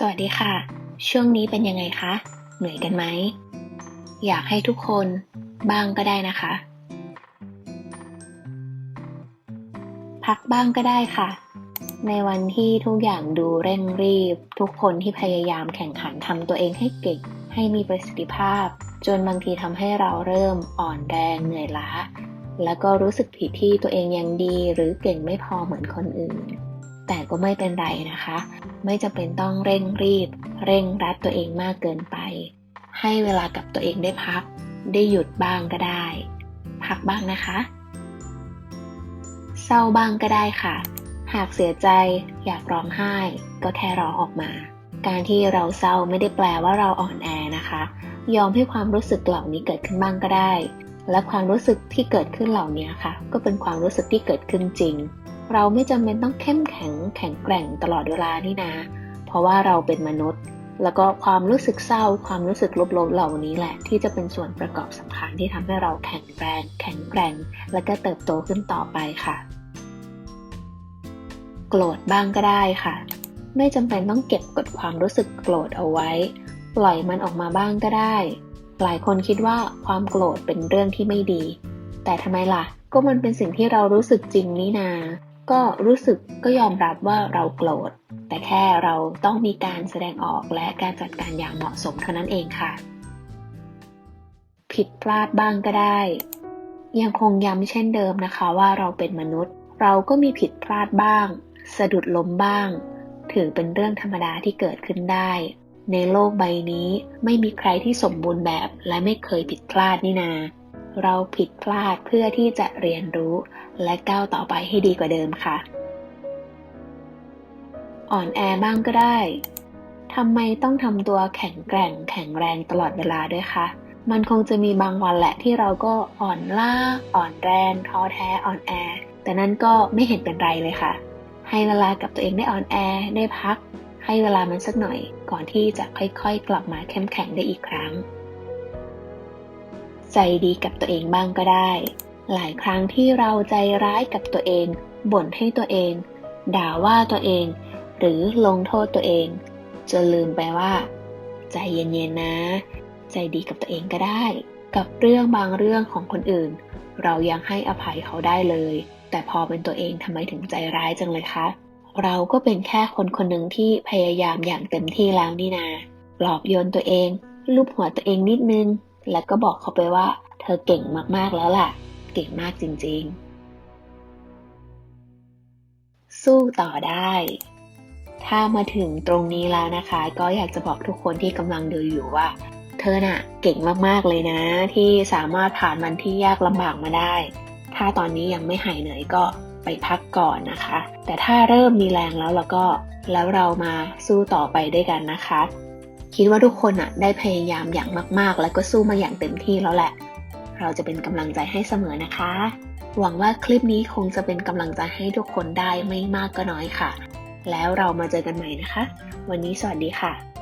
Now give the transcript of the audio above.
สวัสดีค่ะ ช่วงนี้เป็นยังไงคะ เหนื่อยกันไหม อยากให้ทุกคนบ้างก็ได้นะคะ พักบ้างก็ได้ค่ะ ในวันที่ทุกอย่างดูเร่งรีบ ทุกคนที่พยายามแข่งขันทำตัวเองให้เก่ง ให้มีประสิทธิภาพ จนบางทีทำให้เราเริ่มอ่อนแรงเหนื่อยล้า แล้วก็รู้สึกผิดที่ตัวเองยังดีหรือเก่งไม่พอเหมือนคนอื่น แต่ก็ไม่เป็นไรนะคะ ไม่จำเป็นต้องเร่งรีบ เร่งรัดตัวเองมากเกินไป ให้เวลากับตัวเองได้พัก ได้หยุดบ้างก็ได้ พักบ้างนะคะ เศร้าบ้างก็ได้ค่ะ หากเสียใจอยากร้องไห้ ก็แค่ร้องออกมา การที่เราเศร้าไม่ได้แปลว่าเราอ่อนแอนะคะ ยอมให้ความรู้สึกเหล่านี้เกิดขึ้นบ้างก็ได้ และความรู้สึกที่เกิดขึ้นเหล่านี้ค่ะ ก็เป็นความรู้สึกที่เกิดขึ้นจริง เราไม่จำเป็นต้องเข้มแข็งแข็งแกร่งตลอดเวลานี่นะ เพราะว่าเราเป็นมนุษย์ แล้วก็ความรู้สึกเศร้า ความรู้สึกลบๆเหล่านี้แหละ ที่จะเป็นส่วนประกอบสำคัญที่ทำให้เราแข็งแรงแข็งแกร่ง และก็เติบโตขึ้นต่อไปค่ะ โกรธบ้างก็ได้ค่ะ ไม่จำเป็นต้องเก็บกดความรู้สึกโกรธเอาไว้ ปล่อยมันออกมาบ้างก็ได้ หลายคนคิดว่าความโกรธเป็นเรื่องที่ไม่ดี แต่ทำไมล่ะก็มันเป็นสิ่งที่เรารู้สึกจริงนี่นา ก็รู้สึกก็ยอมรับว่าเราโกรธ แต่แค่เราต้องมีการแสดงออกและการจัดการอย่างเหมาะสมเท่านั้นเองค่ะ ผิดพลาดบ้างก็ได้ ยังคงย้ำเช่นเดิมนะคะว่าเราเป็นมนุษย์ เราก็มีผิดพลาดบ้าง สะดุดล้มบ้าง ถือเป็นเรื่องธรรมดาที่เกิดขึ้นได้ ในโลกใบนี้ไม่มีใครที่สมบูรณ์แบบและไม่เคยผิดพลาดนี่นา เราผิดพลาดเพื่อที่จะเรียนรู้ และก้าวต่อไปให้ดีกว่าเดิมค่ะ อ่อนแอบ้างก็ได้ทำไมต้องทำตัวแข็งแกร่ง แข็งแรงตลอดเวลาด้วยคะมันคงจะมีบางวันแหละที่เราก็อ่อนล้า อ่อนแรงท้อแท้อ่อนแอ แต่นั่นก็ไม่เห็นเป็นไรเลยค่ะ ให้เวลากับตัวเองได้อ่อนแอได้พัก ให้เวลามันสักหน่อย ก่อนที่จะค่อยๆ กลับมาเข้มแข็งได้อีกครั้ง ใจดีกับตัวเองบ้างก็ได้ หลายครั้งที่เราใจร้ายกับตัวเอง บ่นให้ตัวเอง ด่าว่าตัวเอง หรือลงโทษตัวเองจนลืมไปว่า ใจเย็นๆนะ ใจดีกับตัวเองก็ได้ กับเรื่องบางเรื่องของคนอื่น เรายังให้อภัยเขาได้เลย แต่พอเป็นตัวเองทำไมถึงใจร้ายจังเลยคะเราก็เป็นแค่คนคนหนึ่งที่พยายามอย่างเต็มที่แล้วนี่นาปลอบโยนตัวเอง ลูบหัวตัวเองนิดนึง แล้วก็บอกเขาไปว่า เธอเก่งมากๆแล้วล่ะ เก่งมากจริงๆ สู้ต่อได้ ถ้ามาถึงตรงนี้แล้วนะคะ ก็อยากจะบอกทุกคนที่กำลังดูอยู่ว่า เธอน่ะเก่งมากๆเลยนะ ที่สามารถผ่านมันที่ยากลำบากมาได้ ถ้าตอนนี้ยังไม่หายเหนื่อยก็ไปพักก่อนนะคะ แต่ถ้าเริ่มมีแรงแล้วแล้วก็แล้วเรามาสู้ต่อไปด้วยกันนะคะ คิดว่าทุกคนอะได้พยายามอย่างมากๆ แล้วก็สู้มาอย่างเต็มที่แล้วแหละ เราจะเป็นกำลังใจให้เสมอนะคะ หวังว่าคลิปนี้คงจะเป็นกำลังใจให้ทุกคนได้ไม่มากก็น้อยค่ะ แล้วเรามาเจอกันใหม่นะคะ วันนี้สวัสดีค่ะ